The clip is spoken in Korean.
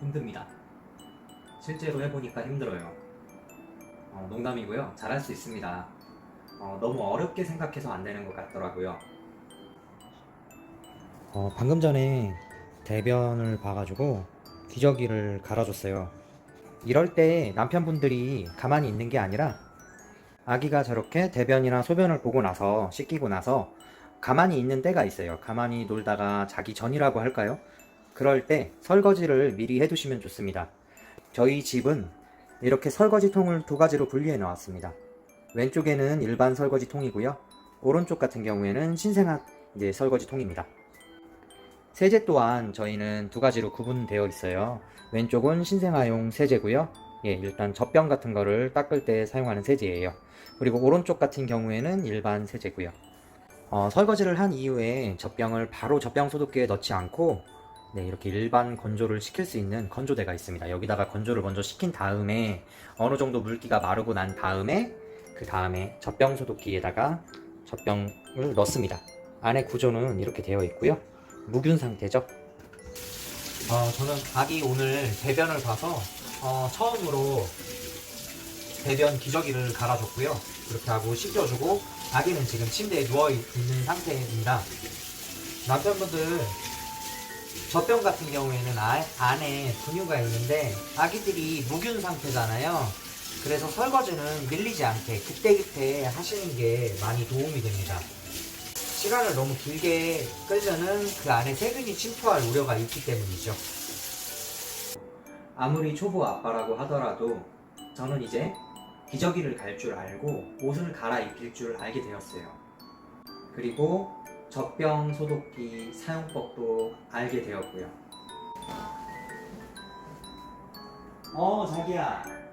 힘듭니다. 실제로 해보니까 힘들어요. 어, 농담이고요. 잘할 수 있습니다. 어, 너무 어렵게 생각해서 안 되는 것 같더라고요. 어, 방금 전에 대변을 봐가지고 기저귀를 갈아줬어요. 이럴 때 남편분들이 가만히 있는 게 아니라 아기가 저렇게 대변이나 소변을 보고 나서 씻기고 나서 가만히 있는 때가 있어요. 가만히 놀다가 자기 전이라고 할까요? 그럴 때 설거지를 미리 해두시면 좋습니다. 저희 집은 이렇게 설거지 통을 두 가지로 분리해 놓았습니다. 왼쪽에는 일반 설거지 통이고요. 오른쪽 같은 경우에는 신생아 이제 설거지 통입니다. 세제 또한 저희는 두 가지로 구분되어 있어요. 왼쪽은 신생아용 세제고요. 예, 일단 젖병 같은 거를 닦을 때 사용하는 세제예요. 그리고 오른쪽 같은 경우에는 일반 세제고요. 어, 설거지를 한 이후에 젖병을 바로 젖병 소독기에 넣지 않고 네, 이렇게 일반 건조를 시킬 수 있는 건조대가 있습니다. 여기다가 건조를 먼저 시킨 다음에 어느 정도 물기가 마르고 난 다음에 그 다음에 젖병 소독기에다가 젖병을 넣습니다. 안에 구조는 이렇게 되어 있고요. 무균 상태죠. 어, 저는 아기 오늘 대변을 봐서 어, 처음으로 대변 기저귀를 갈아줬고요. 그렇게 하고 씻겨주고 아기는 지금 침대에 누워 있는 상태입니다. 남편분들 젖병 같은 경우에는 아- 안에 분유가 있는데 아기들이 무균 상태잖아요. 그래서 설거지는 밀리지 않게 그때그때 하시는 게 많이 도움이 됩니다. 시간을 너무 길게 끌면은 그 안에 세균이 침투할 우려가 있기 때문이죠. 아무리 초보 아빠라고 하더라도 저는 이제 기저귀를 갈 줄 알고 옷을 갈아입힐 줄 알게 되었어요. 그리고 젖병 소독기 사용법도 알게 되었고요. 어, 자기야.